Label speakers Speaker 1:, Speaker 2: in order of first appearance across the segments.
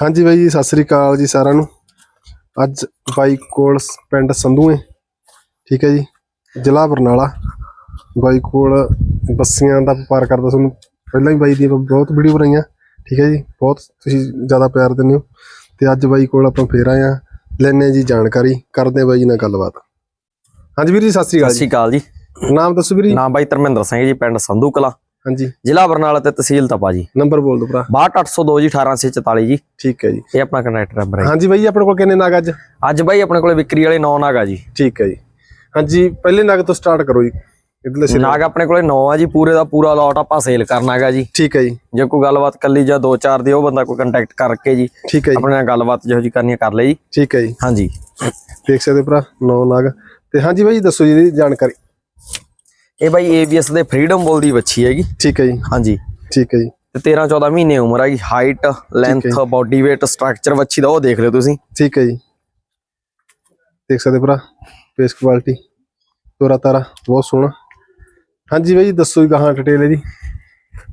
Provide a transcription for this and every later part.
Speaker 1: ਹਾਂਜੀ ਬਾਈ ਜੀ ਸਤਿ ਸ੍ਰੀ ਅਕਾਲ ਜੀ ਸਾਰਿਆਂ ਨੂੰ। ਅੱਜ ਬਾਈ ਕੋਲ ਪਿੰਡ ਸੰਧੂਏ ਠੀਕ ਹੈ ਜੀ ਜ਼ਿਲ੍ਹਾ ਬਰਨਾਲਾ। ਬਾਈ ਕੋਲ ਬੱਸੀਆਂ ਦਾ ਵਪਾਰ ਕਰਦਾ ਤੁਹਾਨੂੰ ਪਹਿਲਾਂ ਹੀ ਬਾਈ ਦੀ ਬਹੁਤ ਵੀਡੀਓ ਬਣਾਈਆਂ ਠੀਕ ਹੈ ਜੀ ਬਹੁਤ ਤੁਸੀਂ ਜ਼ਿਆਦਾ ਪਿਆਰ ਦਿੰਦੇ ਹੋ। ਤੇ ਅੱਜ ਬਾਈ ਕੋਲ ਆਪਾਂ ਫੇਰ ਆਏ ਆ ਲੈਣੇ ਜੀ ਜਾਣਕਾਰੀ ਕਰਦੇ ਬਾਈ ਜੀ ਨਾਲ ਗੱਲਬਾਤ। ਹਾਂਜੀ ਵੀਰ ਜੀ ਸਤਿ ਸ੍ਰੀ
Speaker 2: ਸਤਿ
Speaker 1: ਅਕਾਲ
Speaker 2: ਸ਼੍ਰੀ
Speaker 1: ਜੀ।
Speaker 2: ਅਕਾਲ ਜੀ।
Speaker 1: ਨਾਮ ਦੱਸੋ ਵੀਰ ਜੀ।
Speaker 2: ਨਾਮ ਬਾਈ ਧਰਮਿੰਦਰ ਸਿੰਘ ਜੀ ਪਿੰਡ ਸੰਧੂ ਕਲਾ।
Speaker 1: ਹਾਂਜੀ।
Speaker 2: ਜ਼ਿਲ੍ਹਾ ਬਰਨਾਲਾ ਤੇ ਤਹਿਸੀਲ ਤਪਾ ਜੀ।
Speaker 1: ਨੰਬਰ ਬੋਲ ਦਿਓ ਭਰਾ।
Speaker 2: 62802 ਜੀ 1844 ਜੀ।
Speaker 1: ਠੀਕ ਹੈ ਜੀ।
Speaker 2: ਇਹ ਆਪਣਾ ਕੰਟੈਕਟ ਨੰਬਰ ਹੈ
Speaker 1: ਹਾਂਜੀ ਬਾਈ ਆਪਣੇ ਕੋਲ ਕਿੰਨੇ ਨਾਗ ਅੱਜ?
Speaker 2: ਅੱਜ ਬਾਈ ਆਪਣੇ ਕੋਲੇ ਵਿਕਰੀ ਵਾਲੇ 9 ਨਾਗ ਆ ਜੀ।
Speaker 1: ਠੀਕ ਹੈ ਜੀ। ਹਾਂਜੀ ਪਹਿਲੇ ਨਾਗ ਤੋਂ ਸਟਾਰਟ ਕਰੋ ਜੀ। ਇਧਰਲੇ
Speaker 2: ਨਾਗ ਆਪਣੇ ਕੋਲੇ 9 ਆ ਜੀ ਪੂਰੇ ਦਾ ਪੂਰਾ ਲੋਟ ਆਪਾਂ ਸੇਲ ਕਰਨਾ ਹੈਗਾ ਜੀ।
Speaker 1: ਠੀਕ ਹੈ ਜੀ।
Speaker 2: ਜੇ ਕੋਈ ਗੱਲਬਾਤ ਕੱਲੀ ਜਾਂ 2-4 ਦੀ ਉਹ ਬੰਦਾ ਕੋਈ ਕੰਟੈਕਟ ਕਰਕੇ ਜੀ
Speaker 1: ਠੀਕ ਹੈ ਜੀ।
Speaker 2: ਆਪਣੇ ਨਾਲ ਗੱਲਬਾਤ ਜਿਹੋ ਜੀ ਕਰਨੀ ਕਰ ਲਈ
Speaker 1: ਠੀਕ ਹੈ ਜੀ।
Speaker 2: ਹਾਂਜੀ।
Speaker 1: ਦੇਖ ਸਕਦੇ ਭਰਾ ਨੌ ਨਾਗ। ਤੇ ਹਾਂਜੀ ਬਾਈ ਦੱਸੋ ਜੀ ਇਹਦੀ ਜਾਣਕਾਰੀ।
Speaker 2: ਇਹ ਬਾਈ ਏਬੀਐਸ ਦੇ ਫਰੀडम ਬੋਲ ਦੀ ਵੱਛੀ ਹੈਗੀ।
Speaker 1: ਠੀਕ ਹੈ ਜੀ।
Speaker 2: ਹਾਂਜੀ।
Speaker 1: ਠੀਕ ਹੈ ਜੀ।
Speaker 2: ਤੇ 13 14 ਮਹੀਨੇ ਉਮਰ ਹੈਗੀ। Height length body weight structure ਬੱਚੀ ਦਾ ਉਹ ਦੇਖ ਲਿਓ ਤੁਸੀਂ।
Speaker 1: ਠੀਕ ਹੈ ਜੀ। ਦੇਖ ਸਕਦੇ ਭਰਾ ਫੇਸ ਕੁਆਲਿਟੀ ਤੋਰਾ ਤਾਰਾ ਬਹੁਤ ਸੋਹਣਾ। ਹਾਂਜੀ ਬਾਈ ਦੱਸੋ ਜੀ ਗਾਹਾਂ ਡਿਟੇਲ ਇਹਦੀ।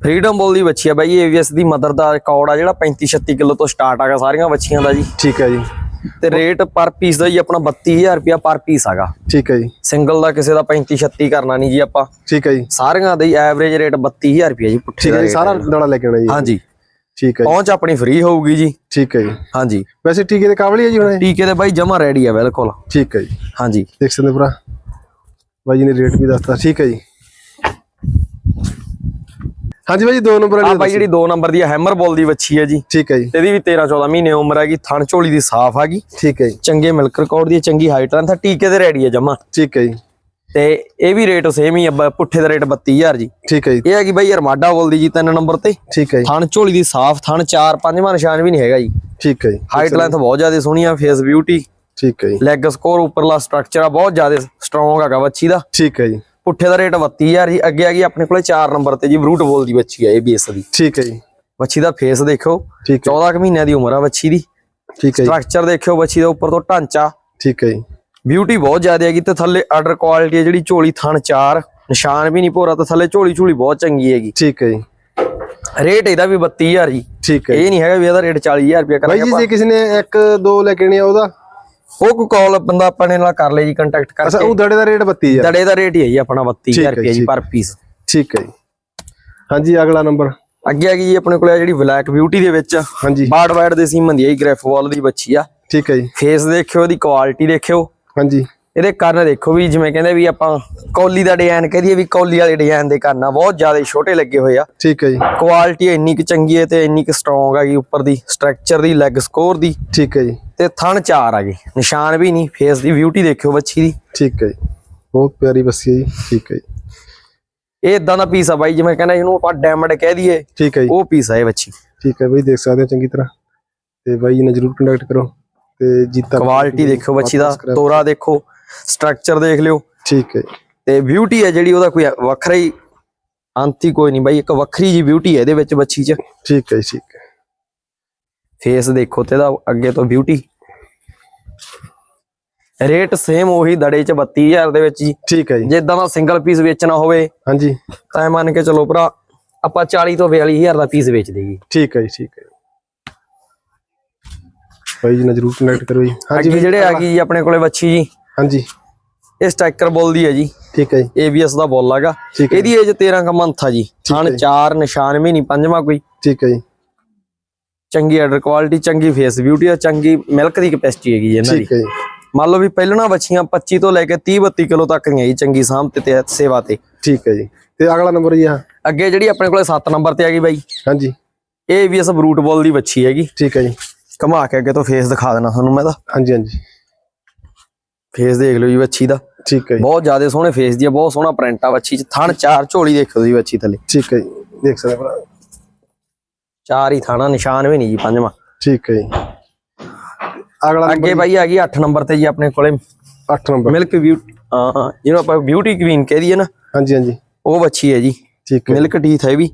Speaker 2: ਫਰੀडम ਬੋਲ ਦੀ ਬੱਚੀ ਆ ਬਾਈ ਏਬੀਐਸ ਦੀ ਮਦਰ ਦਾ ਰਿਕਾਰਡ ਆ ਜਿਹੜਾ 35 36 ਕਿਲੋ ਤੋਂ ਸਟਾਰਟ ਆਗਾ ਸਾਰੀਆਂ ਬੱਚੀਆਂ ਦਾ ਜੀ।
Speaker 1: ਠੀਕ ਹੈ ਜੀ।
Speaker 2: ਤੇ ਰੇਟ ਪਰ ਪੀਸ ਦਾ ਜੀ ਆਪਣਾ 32000 ਰੁਪਿਆ ਪਰ ਪੀਸ ਆਗਾ
Speaker 1: ਠੀਕ ਹੈ ਜੀ।
Speaker 2: ਸਿੰਗਲ ਦਾ ਕਿਸੇ ਦਾ 35-36 ਕਰਨਾ ਨਹੀਂ ਜੀ ਆਪਾਂ।
Speaker 1: ਠੀਕ ਹੈ ਜੀ।
Speaker 2: ਸਾਰੀਆਂ ਦਾ ਹੀ ਐਵਰੇਜ ਰੇਟ 32000 ਰੁਪਿਆ ਜੀ ਪੁੱਠੇ ਦਾ
Speaker 1: ਸਾਰਾ ਦਾਣਾ ਲੈ ਕੇ ਆਉਣਾ ਜੀ।
Speaker 2: ਹਾਂਜੀ।
Speaker 1: ਠੀਕ ਹੈ ਜੀ।
Speaker 2: ਪਹੁੰਚ ਆਪਣੀ ਫ੍ਰੀ ਹੋਊਗੀ ਜੀ।
Speaker 1: ਠੀਕ ਹੈ ਜੀ।
Speaker 2: ਹਾਂਜੀ।
Speaker 1: ਵੈਸੇ ਟੀਕੇ ਦੇ ਕਾਬਲੀ ਹੈ ਜੀ ਹੁਣ?
Speaker 2: ਟੀਕੇ ਦੇ ਬਾਈ ਜਮਾ ਰੈਡੀ ਆ ਬਿਲਕੁਲ।
Speaker 1: ਠੀਕ ਹੈ ਜੀ।
Speaker 2: ਹਾਂਜੀ।
Speaker 1: ਦੇਖ ਸਕਦੇ ਭਰਾ। ਬਾਈ ਜੀ ਨੇ ਰੇਟ ਵੀ ਦੱਸਤਾ। ਠੀਕ ਹੈ ਜੀ। ਹਾਂਜੀ ਬਾਈ ਜੀ ਦੋ ਨੰਬਰ
Speaker 2: ਆ
Speaker 1: ਵਾਲੀ
Speaker 2: ਬਾਈ ਜਿਹੜੀ 2 ਨੰਬਰ ਦੀ ਹੈਮਰ ਬੋਲ ਦੀ ਵੱਛੀ ਹੈ ਜੀ।
Speaker 1: ਠੀਕ ਹੈ ਜੀ।
Speaker 2: ਇਹਦੀ ਵੀ 13-14 ਮਹੀਨੇ ਉਮਰ ਹੈਗੀ ਥਣ ਝੋਲੀ ਦੀ ਸਾਫ਼ ਹੈਗੀ।
Speaker 1: ਠੀਕ ਹੈ ਜੀ।
Speaker 2: ਚੰਗੇ ਮਿਲਕ ਰਿਕਾਰਡ ਦੀ ਚੰਗੀ ਹਾਈਟ ਲੈਂਥ ਟੀਕੇ ਦੇ ਰੈਡੀ ਹੈ ਜਮਾ।
Speaker 1: ਠੀਕ ਹੈ ਜੀ।
Speaker 2: ਤੇ ਇਹ ਵੀ ਰੇਟ ਸੇਮ ਹੀ ਆ ਪੁੱਠੇ ਦਾ ਰੇਟ 32000 ਜੀ।
Speaker 1: ਠੀਕ ਹੈ ਜੀ।
Speaker 2: ਇਹ ਹੈਗੀ ਬਾਈ ਅਰਮਾਡਾ ਬੋਲਦੀ ਜੀ ਤਿੰਨ ਨੰਬਰ ਤੇ।
Speaker 1: ਠੀਕ ਹੈ ਜੀ।
Speaker 2: ਥਣ ਝੋਲੀ ਦੀ ਸਾਫ਼ ਥਣ ਚਾਰ ਪੰਜਵਾਂ ਨਿਸ਼ਾਨ ਵੀ ਨਹੀਂ ਹੈਗਾ ਜੀ।
Speaker 1: ਠੀਕ ਹੈ ਜੀ।
Speaker 2: ਹਾਈਟ ਲੈਂਥ ਬਹੁਤ ਜ਼ਿਆਦਾ ਸੋਹਣੀ ਆ ਫੇਸ ਬਿਊਟੀ
Speaker 1: ਠੀਕ ਹੈ ਜੀ।
Speaker 2: ਲੈਗ ਸਕੋਰ ਉੱਪਰਲਾ ਸਟਰਕਚਰ ਆ ਬਹੁਤ ਜ਼ਿਆਦਾ ਸਟਰੋਂਗ ਹੈਗਾ ਬੱਚੀ ਦਾ।
Speaker 1: ਠੀਕ ਹੈ ਜੀ।
Speaker 2: ਪੁੱਠੇ ਦਾ ਰੇਟ 32000 ਜੀ ਅੱਗੇ ਆ ਗਈ ਆਪਣੇ ਕੋਲੇ 4 ਨੰਬਰ ਤੇ ਜੀ ਬਰੂਟ ਬੋਲਦੀ ਬੱਚੀ ਆ ਇਹ ਬੇਸ ਦੀ।
Speaker 1: ਠੀਕ ਹੈ ਜੀ।
Speaker 2: ਬੱਚੀ ਦਾ ਫੇਸ ਦੇਖੋ
Speaker 1: ਠੀਕ ਹੈ।
Speaker 2: 14 ਕੁ ਮਹੀਨਿਆਂ ਦੀ ਉਮਰ ਆ ਬੱਚੀ ਦੀ।
Speaker 1: ਠੀਕ ਹੈ ਜੀ।
Speaker 2: ਸਟਰਕਚਰ ਦੇਖਿਓ ਬੱਚੀ ਦਾ ਉੱਪਰ ਤੋਂ ਢਾਂਚਾ।
Speaker 1: ਠੀਕ ਹੈ ਜੀ।
Speaker 2: ਬਿਊਟੀ ਬਹੁਤ ਜ਼ਿਆਦਾ ਹੈਗੀ ਤੇ ਥੱਲੇ ਆਰਡਰ ਕੁਆਲਿਟੀ ਹੈ ਜਿਹੜੀ ਝੋਲੀ ਥਣ ਚਾਰ ਨਿਸ਼ਾਨ ਵੀ ਨਹੀਂ ਭੋਰਾ ਤੇ ਥੱਲੇ ਝੋਲੀ ਝੋਲੀ ਬਹੁਤ ਚੰਗੀ ਹੈਗੀ।
Speaker 1: ਠੀਕ ਹੈ ਜੀ।
Speaker 2: ਰੇਟ ਇਹਦਾ ਵੀ 32000 ਜੀ।
Speaker 1: ਠੀਕ ਹੈ
Speaker 2: ਇਹ ਨਹੀਂ ਹੈਗਾ ਵੀ ਇਹਦਾ ਰੇਟ 40000 ਰੁਪਏ ਕਰਾਂਗੇ
Speaker 1: ਜੀ ਜੇ ਕਿਸੇ ਨੇ ਇੱਕ ਦੋ ਲੈ ਕੇ ਆ ਉਹਦਾ?
Speaker 2: ਉਹ ਕੋਈ ਕਾਲ ਬੰਦਾ ਆਪਣੇ ਨਾਲ ਕਰ ਲੈ ਜੀ ਕੰਟੈਕਟ
Speaker 1: ਅੱਛਾ
Speaker 2: ਕਰਕੇ
Speaker 1: ਉਹ ਦੜੇ ਦਾ ਰੇਟ 32000
Speaker 2: ਦੜੇ ਦਾ ਰੇਟ ਹੀ ਹੈ ਜੀ ਆਪਣਾ 32000
Speaker 1: ਠੀਕ ਹੈ,
Speaker 2: ਰੁਪਏ ਜੀ ਪਰ ਪੀਸ
Speaker 1: ਠੀਕ ਹੈ ਜੀ। ਹਾਂਜੀ ਅਗਲਾ ਨੰਬਰ
Speaker 2: ਅੱਗੇ ਹੈਗੀ ਜੀ ਆਪਣੇ ਕੋਲ ਆ ਜਿਹੜੀ ਬਲੈਕ ਬਿਊਟੀ ਦੇ ਵਿੱਚ।
Speaker 1: ਹਾਂਜੀ।
Speaker 2: ਬਾਰਡ ਵਾਈਡ ਦੇ ਸੀਮਨ ਦੀ ਹੈ ਗ੍ਰੈਫ ਵਾਲ ਦੀ ਬੱਚੀ ਆ।
Speaker 1: ਠੀਕ ਹੈ ਜੀ।
Speaker 2: ਫੇਸ ਦੇਖਿਓ ਇਹਦੀ ਕੁਆਲਿਟੀ ਦੇਖਿਓ।
Speaker 1: ਹਾਂਜੀ।
Speaker 2: ਇਹਦੇ ਕੰਨ ਦੇਖੋ ਵੀ ਜਿਵੇਂ ਕਹਿੰਦੇ ਵੀ ਆਪਾਂ ਕੌਲੀ ਦਾ ਡਿਜ਼ਾਈਨ ਕਹਦੀਏ ਵੀ ਕੌਲੀ ਵਾਲੇ ਡਿਜ਼ਾਈਨ ਦੇ ਕੰਨ ਆ ਬਹੁਤ ਜ਼ਿਆਦਾ ਛੋਟੇ ਲੱਗੇ ਹੋਏ ਆ।
Speaker 1: ਠੀਕ ਹੈ ਜੀ।
Speaker 2: ਕੁਆਲਿਟੀ ਇੰਨੀ ਕੁ ਚੰਗੀ ਹੈ ਤੇ ਇੰਨੀ ਕੁ ਸਟਰੋਂਗ ਹੈਗੀ ਉੱਪਰ ਦੀ ਸਟਰਕਚਰ ਦੀ ਲੈਗ ਸਕੋਰ ਦੀ।
Speaker 1: ਠੀਕ ਹੈ ਜੀ।
Speaker 2: ਤੇ ਥਣ ਚਾਰ ਆ ਗਏ ਨਿਸ਼ਾਨ ਵੀ ਨਹੀਂ ਫੇਸ ਦੀ ਬਿਊਟੀ ਦੇਖਿਓ ਬੱਚੀ ਦੀ।
Speaker 1: ਠੀਕ ਹੈ ਜੀ। ਬਹੁਤ ਪਿਆਰੀ ਬੱਸੀ ਹੈ ਜੀ। ਠੀਕ ਹੈ ਜੀ।
Speaker 2: ਇਹ ਇਦਾਂ ਦਾ ਪੀਸ ਆ ਬਾਈ ਜਿਵੇਂ ਕਹਿੰਦੇ ਇਹਨੂੰ ਆਪਾਂ ਡਾਇਮੰਡ ਕਹਿ ਦਈਏ
Speaker 1: ਠੀਕ ਹੈ ਜੀ।
Speaker 2: ਉਹ ਪੀਸ ਆ ਇਹ ਬੱਚੀ
Speaker 1: ਠੀਕ ਹੈ ਬਾਈ ਦੇਖ ਸਕਦੇ ਹੋ ਚੰਗੀ ਤਰ੍ਹਾਂ। ਤੇ ਬਾਈ ਨਾਲ ਜਰੂਰ ਕੰਟੈਕਟ ਕਰੋ। ਤੇ ਜੀਤਾ
Speaker 2: ਕੁਆਲਿਟੀ ਦੇਖਿਓ ਬੱਚੀ ਦਾ ਤੋਰਾ ਦੇਖੋ। ਸਟਰਕਚਰ ਦੇਖ ਲਿਓ।
Speaker 1: ਠੀਕ ਹੈ ਜੀ।
Speaker 2: ਤੇ ਬਿਊਟੀ ਹੈ ਜਿਹੜੀ ਉਹਦਾ ਕੋਈ ਵੱਖਰਾ ਹੀ ਅੰਤੀ ਕੋਈ ਨਹੀਂ ਬਾਈ ਇੱਕ ਵੱਖਰੀ ਜੀ ਬਿਊਟੀ ਹੈ ਇਹਦੇ ਵਿੱਚ ਬੱਚੀ 'ਚ।
Speaker 1: ਠੀਕ ਹੈ ਜੀ ਠੀਕ ਹੈ।
Speaker 2: ਫੇਸ ਦੇਖੋ ਤੇ ਇਹਦਾ ਅੱਗੇ ਤੋਂ ਬਿਊਟੀ ਰੇਟ ਸੇਮ ਉਹੀ ਦੜੇ 'ਚ 32000 ਦੇ ਵਿੱਚ ਜੀ।
Speaker 1: ਠੀਕ ਹੈ ਜੀ।
Speaker 2: ਜੇ ਇਦਾਂ ਦਾ ਸਿੰਗਲ ਪੀਸ ਵੇਚਣਾ ਹੋਵੇ
Speaker 1: ਹਾਂਜੀ।
Speaker 2: ਤਾਂ ਮੰਨ ਕੇ ਚਲੋ ਭਰਾ ਆਪਾਂ 40 ਤੋਂ 42000 ਦਾ ਪੀਸ ਵੇਚ ਦੇਈਏ।
Speaker 1: ਠੀਕ ਹੈ ਜੀ ਠੀਕ ਹੈ। ਬਾਈ ਜੀ ਨਾਲ ਜਰੂਰ ਕੰਟੈਕਟ ਕਰੋ ਜੀ। ਹਾਂਜੀ
Speaker 2: ਜਿਹੜੇ ਆ ਗਈ ਜੀ ਆਪਣੇ ਕੋਲੇ ਵੱਛੀ ਜੀ।
Speaker 1: ਹਾਂਜੀ।
Speaker 2: ਇਹ ਸਟ੍ਰਾਈਕਰ ਬੋਲ ਦੀ ਹੈ ਜੀ।
Speaker 1: ਠੀਕ ਹੈ ਜੀ।
Speaker 2: ABS ਦਾ ਬੋਲ ਹੈਗਾ। ਇਹਦੀ ਏਜ 13 ਕ ਮੰਥ ਆ ਜੀ। ਥਣ ਚਾਰ ਨਿਸ਼ਾਨ ਵੀ ਨਹੀਂ ਪੰਜਵਾਂ ਕੋਈ।
Speaker 1: ਠੀਕ ਹੈ ਜੀ।
Speaker 2: ਚੰਗੀ ਆਰਡਰ ਕੁਆਲਿਟੀ ਚੰਗੀ ਫੇਸ ਬਿਊਟੀ ਆ ਚੰਗੀ ਮਿਲਕ ਦੀ ਕੈਪੈਸਿਟੀ ਹੈਗੀ ਜੀ ਇਹਨਾਂ ਦੀ।
Speaker 1: ਠੀਕ ਹੈ ਜੀ।
Speaker 2: ਮੰਨ ਲਓ ਵੀ ਪਹਿਲਣਾ ਬੱਚੀਆਂ 25 ਤੋਂ ਲੈ ਕੇ 30 32 ਕਿਲੋ ਤੱਕ ਦੀਆਂ ਜੀ ਚੰਗੀ ਸਾਂਭ ਤੇ ਤੇ ਸੇਵਾ ਤੇ।
Speaker 1: ਠੀਕ ਹੈ ਜੀ। ਤੇ ਅਗਲਾ ਨੰਬਰ ਜੀ ਆ
Speaker 2: ਅੱਗੇ ਜਿਹੜੀ ਆਪਣੇ ਕੋਲੇ 7 ਨੰਬਰ ਤੇ ਆ ਗਈ ਬਾਈ।
Speaker 1: ਹਾਂਜੀ।
Speaker 2: ਇਹ ਵੀ ਇਸ ਬਰੂਟ ਬੋਲ ਦੀ ਬੱਚੀ ਹੈਗੀ।
Speaker 1: ਠੀਕ ਹੈ ਜੀ।
Speaker 2: ਘੁਮਾ ਕੇ ਅੱਗੇ ਤੋਂ ਫੇਸ ਦਿਖਾ ਦੇਣਾ ਤੁਹਾਨੂੰ ਮੈਂ ਤਾਂ।
Speaker 1: ਹਾਂਜੀ ਹਾਂਜੀ।
Speaker 2: ਫੇਸ ਦੇਖ ਲਓ ਜੀ ਬੱਚੀ ਦਾ।
Speaker 1: ਠੀਕ ਹੈ
Speaker 2: ਬਹੁਤ ਜ਼ਿਆਦਾ ਸੋਹਣੇ ਫੇਸ ਦੀ ਆ ਬਹੁਤ ਸੋਹਣਾ ਪ੍ਰਿੰਟ ਆ ਬੱਚੀ ਚ। ਥਣ ਚਾਰ ਝੋਲੀ ਦੇਖੋ ਜੀ ਬੱਚੀ ਥੱਲੇ।
Speaker 1: ਠੀਕ ਹੈ ਜੀ ਦੇਖ ਸਕਦੇ ਹੋ ਭਰਾ।
Speaker 2: ਚਾਰ ਹੀ ਥਾਣਾ ਨਿਸ਼ਾਨ ਵੀ ਨਹੀਂ ਜੀ ਪੰਜਵਾਂ।
Speaker 1: ਠੀਕ ਹੈ ਜੀ। ਅਗਲਾ
Speaker 2: ਅੱਗੇ ਬਾਈ ਆ ਗਈ 8 ਨੰਬਰ ਤੇ ਜੀ ਆਪਣੇ ਕੋਲੇ।
Speaker 1: 8 ਨੰਬਰ।
Speaker 2: ਮਿਲਕ ਬਿਊਟੀ ਹਾਂ ਜਿਹਨੂੰ ਆਪਾਂ ਬਿਊਟੀ ਕੁਈਨ ਕਹਿ ਦਈਏ ਨਾ
Speaker 1: ਹਾਂਜੀ ਹਾਂਜੀ।
Speaker 2: ਉਹ ਬੱਚੀ ਹੈ ਜੀ।
Speaker 1: ਠੀਕ ਹੈ
Speaker 2: ਮਿਲਕ ਟੀਥ ਹੈ ਵੀ।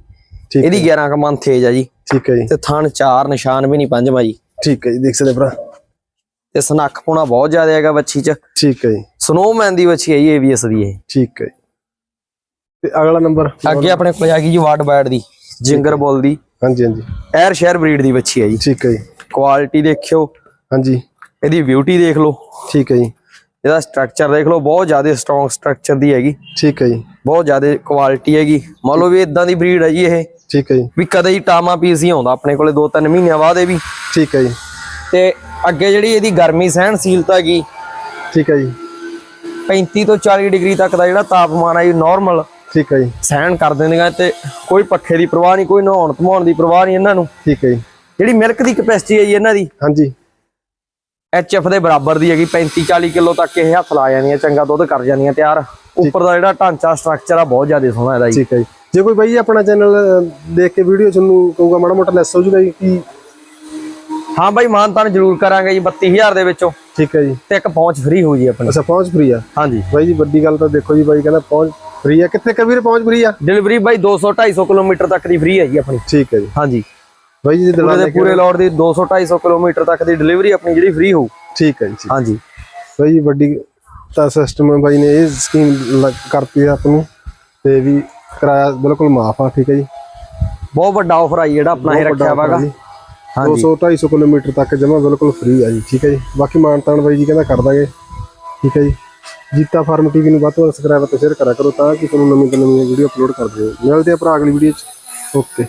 Speaker 1: ਠੀਕ
Speaker 2: ਇਹਦੀ 11 ਕ ਮੰਥ ਏਜ ਆ ਜੀ।
Speaker 1: ਠੀਕ ਹੈ ਜੀ।
Speaker 2: ਤੇ ਥਣ ਚਾਰ ਨਿਸ਼ਾਨ ਵੀ ਨਹੀਂ ਪੰਜਵਾਂ ਜੀ।
Speaker 1: ਠੀਕ ਹੈ ਜੀ ਦੇਖ ਸਕਦੇ ਹੋ ਭਰਾ।
Speaker 2: ਤੇ ਸਨੱਖ ਪੁਣਾ ਬਹੁਤ ਜ਼ਿਆਦਾ ਹੈਗਾ ਬੱਚੀ ਚ।
Speaker 1: ਠੀਕ ਹੈ ਜੀ।
Speaker 2: ਸਨੋਮੈਨ ਦੀ ਬੱਚੀ ਹੈ ਜੀ ਏਬੀਐਸ ਦੀ ਇਹ।
Speaker 1: ਠੀਕ ਹੈ ਤੇ ਅਗਲਾ ਨੰਬਰ?
Speaker 2: ਅੱਗੇ ਆਪਣੇ ਕੋਲ ਆ ਗਈ ਜੀ ਵਾਟ ਬੈਡ ਦੀ ਜਿੰਗਰ ਬੋਲ ਦੀ।
Speaker 1: ਹਾਂਜੀ ਹਾਂਜੀ।
Speaker 2: ਐਰ ਸ਼ਹਿਰ ਬਰੀਡ ਦੀ ਬੱਚੀ ਹੈ ਜੀ।
Speaker 1: ਠੀਕ ਹੈ ਜੀ।
Speaker 2: ਕੁਆਲਿਟੀ ਦੇਖਿਓ।
Speaker 1: ਹਾਂਜੀ।
Speaker 2: ਇਹਦੀ ਬਿਊਟੀ ਦੇਖ ਲਓ।
Speaker 1: ਠੀਕ ਹੈ ਜੀ।
Speaker 2: ਇਹਦਾ ਸਟਰਕਚਰ ਦੇਖ ਲਓ ਬਹੁਤ ਜ਼ਿਆਦਾ ਸਟਰੋਂਗ ਸਟਰਕਚਰ ਦੀ ਹੈਗੀ।
Speaker 1: ਠੀਕ ਹੈ ਜੀ।
Speaker 2: ਬਹੁਤ ਜ਼ਿਆਦਾ ਕੁਆਲਿਟੀ ਹੈਗੀ। ਮੰਨ ਲਓ ਵੀ ਇਦਾਂ ਦੀ ਬਰੀਡ ਹੈ ਜੀ ਇਹ।
Speaker 1: ਠੀਕ ਹੈ ਜੀ।
Speaker 2: ਵੀ ਕਦੇ ਹੀ ਟਾਮਾ ਪੀਸ ਹੀ ਆਉਂਦਾ ਆਪਣੇ ਕੋਲੇ 2-3 ਮਹੀਨਿਆਂ ਬਾਅਦ ਇਹ ਵੀ।
Speaker 1: ਠੀਕ ਹੈ ਜੀ।
Speaker 2: ਤੇ ਅੱਗੇ ਜਿਹੜੀ ਇਹਦੀ ਗਰਮੀ ਸਹਿਣਸ਼ੀਲਤਾ ਹੈਗੀ
Speaker 1: ਠੀਕ ਹੈ ਜੀ।
Speaker 2: 35 ਤੋਂ 40 ਡਿਗਰੀ ਤੱਕ ਦਾ ਜਿਹੜਾ ਤਾਪਮਾਨ ਹੈ ਜੀ ਨਾਰਮਲ
Speaker 1: ਠੀਕ ਹੈ ਜੀ।
Speaker 2: ਸਹਿਣ ਕਰ ਦਿੰਦੀਆਂ ਤੇ ਕੋਈ ਪੱਖੇ ਦੀ ਪਰਵਾਹ ਨਹੀਂ ਕੋਈ ਨਹਾਉਣ ਧਮਾਉਣ ਦੀ ਪਰਵਾਹ ਨਹੀਂ ਇਹਨਾਂ ਨੂੰ।
Speaker 1: ਠੀਕ ਹੈ ਜੀ।
Speaker 2: ਜਿਹੜੀ ਮਿਲਕ ਦੀ ਕਪੈਸਿਟੀ ਹੈ ਜੀ ਇਹਨਾਂ ਦੀ।
Speaker 1: ਹਾਂਜੀ।
Speaker 2: ਐਚਐਫ ਦੇ ਬਰਾਬਰ ਦੀ ਹੈਗੀ 35 40 ਕਿਲੋ ਤੱਕ ਇਹ ਹੱਥ ਲਾ ਜਾਂਦੀਆਂ ਚੰਗਾ ਦੁੱਧ ਕਰ ਜਾਂਦੀਆਂ ਤਿਆਰ। ਉੱਪਰ ਦਾ ਜਿਹੜਾ ਢਾਂਚਾ ਸਟਰਕਚਰ ਆ ਬਹੁਤ ਜ਼ਿਆਦਾ ਸੋਹਣਾ ਇਹਦਾ ਜੀ।
Speaker 1: ਠੀਕ ਹੈ ਜੀ। ਜੇ ਕੋਈ ਬਾਈ ਆਪਣਾ ਚੈਨਲ ਦੇਖ ਕੇ ਵੀਡੀਓ ਤੁਹਾਨੂੰ ਕਹੂਗਾ ਮਾੜਾ ਮੋਟਾ ਲੈਸ ਹੋ ਜੂਗਾ ਜੀ ਕੀ
Speaker 2: ਹਾਂ ਬਾਈ ਮਾਨਤਾਨ ਜ਼ਰੂਰ ਕਰਾਂਗੇ ਜੀ 32000 ਦੇ ਵਿੱਚੋਂ।
Speaker 1: ਠੀਕ ਹੈ ਜੀ।
Speaker 2: ਤੇ ਇੱਕ ਪਹੁੰਚ ਫ੍ਰੀ ਹੋ ਜੀ ਆਪਣੀ।
Speaker 1: ਅੱਛਾ ਪਹੁੰਚ ਫ੍ਰੀ ਆ?
Speaker 2: ਹਾਂਜੀ।
Speaker 1: ਬਾਈ ਜੀ ਵੱਡੀ ਗੱਲ ਤਾਂ ਦੇਖੋ ਜੀ ਬਾਈ ਕਹਿੰਦਾ ਪਹੁੰਚ ਫ੍ਰੀ ਆ। ਕਿੱਥੇ ਕਬੀਰ ਪਹੁੰਚ ਫ੍ਰੀ ਆ?
Speaker 2: ਡਿਲੀਵਰੀ ਬਾਈ 200 250 ਕਿਲੋਮੀਟਰ ਤੱਕ ਦੀ ਫ੍ਰੀ ਹੈ ਜੀ ਆਪਣੀ।
Speaker 1: ਠੀਕ ਹੈ ਜੀ।
Speaker 2: ਹਾਂਜੀ।
Speaker 1: ਬਾਈ ਜੀ
Speaker 2: ਦੇ ਪੂਰੇ ਲੋਡ ਦੀ 200 250 ਕਿਲੋਮੀਟਰ ਤੱਕ ਦੀ ਡਿਲੀਵਰੀ ਆਪਣੀ ਜਿਹੜੀ ਫ੍ਰੀ ਹੋਊ।
Speaker 1: ਠੀਕ ਹੈ ਜੀ।
Speaker 2: ਹਾਂਜੀ।
Speaker 1: ਬਾਈ ਜੀ ਵੱਡੀ ਤਾਂ ਸਿਸਟਮ ਹੈ ਬਾਈ ਨੇ ਇਹ ਸਕੀਮ ਕਰਤੀ ਆ ਆਪ ਨੂੰ ਤੇ ਵੀ ਕਿਰਾਇਆ ਬਿਲਕੁਲ ਮਾਫ ਆ ਠੀਕ ਹੈ ਜੀ।
Speaker 2: ਬਹੁਤ ਵੱਡਾ ਆਫਰ ਆ ਜੀ ਜਿਹੜਾ ਆਪਣਾ ਇਹ ਰੱਖਿਆ ਵਾਗਾ।
Speaker 1: 200 250 ਕਿਲੋਮੀਟਰ ਤੱਕ ਜਮਾ ਬਿਲਕੁਲ ਫ੍ਰੀ ਆ ਜੀ, ਠੀਕ ਹੈ ਜੀ। ਬਾਕੀ ਮਾਨਤਾਨ ਬਾਈ ਜੀ ਕਹਿੰਦਾ ਕਰ ਦਾਂਗੇ, ਠੀਕ ਹੈ ਜੀ। ਜੀਤਾ ਫਾਰਮ ਟੀਵੀ ਨੂੰ ਵੱਧ ਤੋਂ ਵੱਧ ਸਬਸਕ੍ਰਾਈਬ ਅਤੇ ਸ਼ੇਅਰ ਕਰਿਆ ਕਰੋ ਤਾਂ ਕਿ ਤੁਹਾਨੂੰ ਨਵੀਂ ਤੋਂ ਨਵੀਂ ਵੀਡੀਓ ਅਪਲੋਡ ਕਰਦੇ ਹਾਂ ਮਿਲਦੇ ਆ ਭਰਾ ਅਗਲੀ ਵੀਡੀਓ 'ਚ। ਓਕੇ।